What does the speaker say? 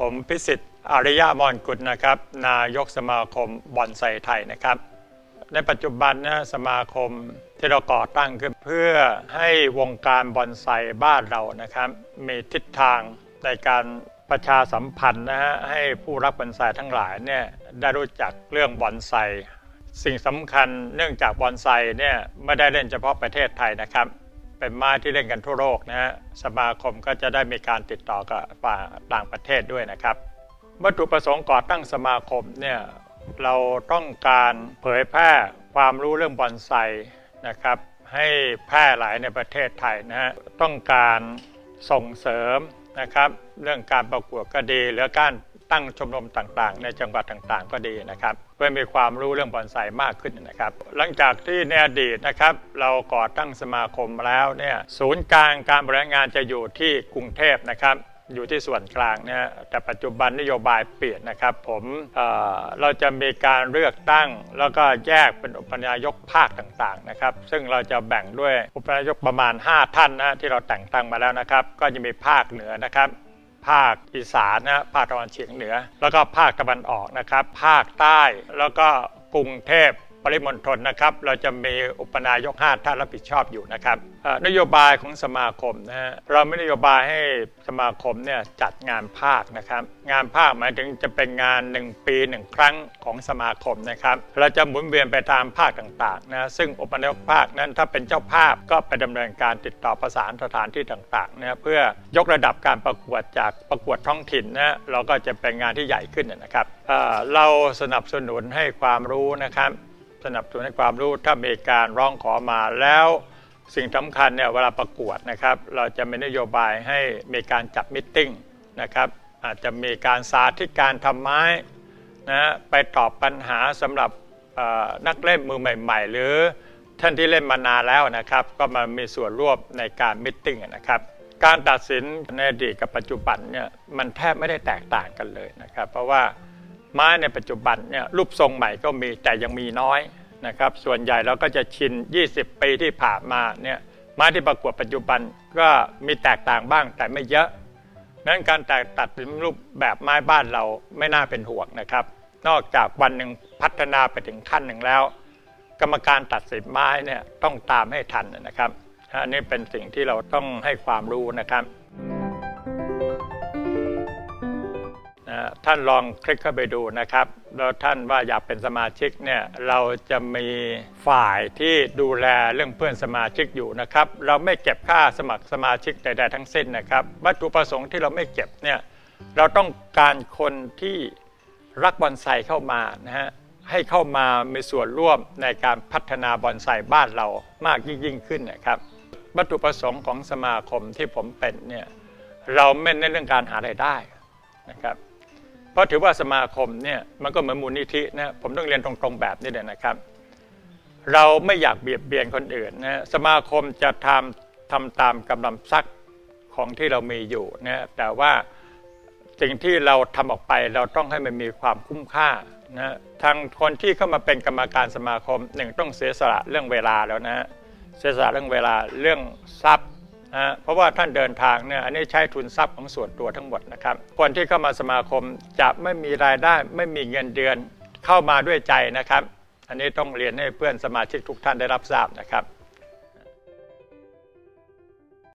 ผมพิสิทธิ์อริยมรกุลนะครับ นายกสมาคมบอนไซไทยนะครับ ในปัจจุบันนะสมาคมที่เราก่อตั้งขึ้นเพื่อให้วงการบอนไซบ้านเรานะครับ มีทิศทางในการประชาสัมพันธ์นะฮะให้ผู้รับบอนไซทั้งหลายเนี่ยได้รู้จักเรื่องบอนไซสิ่งสำคัญเนื่องจากบอนไซเนี่ยไม่ได้เล่นเฉพาะประเทศไทยนะครับ เป็นไม้ที่เล่นกันทั่วโลกนะฮะสมาคมก็จะได้มีการติดต่อกับฝ่ายต่างประเทศด้วยนะครับ วัตถุประสงค์ก่อตั้งสมาคมเนี่ยเราต้องการเผยแพร่ความรู้เรื่องบอนไซนะครับ ให้แพร่หลายในประเทศไทยนะฮะต้องการส่งเสริมนะครับ เรื่องการประกวดก็ดีหรือการ ตั้งชมรมต่างๆ ในจังหวัดต่างๆ ก็ดีนะครับ เพื่อมีความรู้เรื่องบอนไซมากขึ้นนะครับ หลังจากที่ในอดีตนะครับ เราก่อตั้งสมาคมแล้วเนี่ยศูนย์กลางการบริหารงานจะอยู่ที่กรุงเทพนะครับอยู่ที่ส่วนกลางเนี่ยแต่ปัจจุบันนโยบายเปลี่ยนนะครับ ผมเเราจะมีการเลือกตั้ง แล้วก็แยกเป็นอุปนายกภาคต่างๆนะครับ ซึ่งเราจะแบ่งด้วยอุปนายกประมาณ 5 ท่านนะที่เราแต่งตั้งมาแล้วนะครับ ก็จะมีภาคเหนือนะครับ ภาคอีสานนะภาคตะวันเฉียงเหนือ แล้วก็ภาคตะวันออกนะครับ ภาคใต้แล้วก็กรุงเทพ ปริมณฑลนะครับ เราจะมีอุปนายก 5 ท่านรับผิดชอบอยู่นะครับนโยบายของสมาคมนะฮะเราไม่นโยบายให้สมาคมเนี่ยจัดงานภาคนะครับ งานภาคหมายถึงจะเป็นงาน 1 ปี 1 ครั้งของสมาคมนะครับ เราจะหมุนเวียนไปตามภาคต่างๆนะซึ่งอุปนายกภาคนั้นถ้าเป็นเจ้าภาพก็ไปดำเนินการติดต่อประสานสถานที่ต่างๆนะเพื่อยกระดับการประกวดจากประกวดท้องถิ่นนะเราก็จะเป็นงานที่ใหญ่ขึ้นนะครับเราสนับสนุนให้ความรู้นะครับ สนับสนุนให้ความรู้ถ้ามีการร้องขอมาแล้วสิ่งสำคัญเนี่ยเวลาประกวดนะครับ เราจะมีนโยบายให้มีการจัดมิทติ้งนะครับ อาจจะมีการสาธิตการทำไม้นะไปตอบปัญหาสำหรับนักเล่นมือใหม่ ๆ หรือท่านที่เล่นมานานแล้วนะครับ ก็มามีส่วนร่วมในการมิทติ้งนะครับ การตัดสินในอดีตกับปัจจุบันเนี่ยมันแทบไม่ได้แตกต่างกันเลยนะครับ เพราะว่า ไม้ในปัจจุบันเนี่ยรูปทรงใหม่ก็มีแต่ยังมีน้อยนะครับส่วนใหญ่เราก็จะชิน 20 ปีที่ผ่านมาเนี่ยไม้ที่ประกวดปัจจุบันก็มีแตกต่างบ้างแต่ไม่เยอะนั้นการแตกตัดเป็นรูปแบบไม้บ้านเราไม่น่าเป็นห่วงนะครับ นอกจากวันหนึ่งพัฒนาไปถึงขั้นหนึ่งแล้ว กรรมการตัดสินไม้เนี่ยต้องตามให้ทันนะครับอันนี้เป็นสิ่งที่เราต้องให้ความรู้นะครับ ท่านลองคลิกเข้าไปดูนะครับ แล้วท่านว่าอยากเป็นสมาชิกเนี่ยเราจะมีฝ่ายที่ดูแลเรื่องเพื่อนสมาชิกอยู่นะครับ เราไม่เก็บค่าสมัครสมาชิกใดๆทั้งสิ้นนะครับ วัตถุประสงค์ที่เราไม่เก็บเนี่ยเราต้องการคนที่รักบอนไซเข้ามานะฮะให้เข้ามามีส่วนร่วมในการพัฒนาบอนไซบ้านเรามากยิ่งขึ้นนะครับ วัตถุประสงค์ของสมาคมที่ผมเป็นเนี่ยเราไม่เน้นเรื่องการหารายได้นะครับ เพราะถือว่าสมาคมเนี่ยมันก็เหมือนมูลนิธินะผมต้องเรียนตรงๆแบบนี้เลยนะครับ เราไม่อยากเบียดเบียนคนอื่นนะสมาคมจะทำทำตามกำลังทรัพย์ของที่เรามีอยู่นะแต่ว่าสิ่งที่เราทำออกไปเราต้องให้มันมีความคุ้มค่านะทางคนที่เข้ามาเป็นกรรมการสมาคมหนึ่งต้องเสียสละเรื่องเวลาแล้วนะเสียสละเรื่องเวลาเรื่องทรัพย์ นะเพราะว่าท่านเดินทางเนี่ยอันนี้ใช้ทุนทรัพย์ของส่วนตัวทั้งหมดนะครับ คนที่เข้ามาสมาคมจะไม่มีรายได้ไม่มีเงินเดือนเข้ามาด้วยใจนะครับ อันนี้ต้องเรียนให้เพื่อนสมาชิกทุกท่านได้รับทราบนะครับ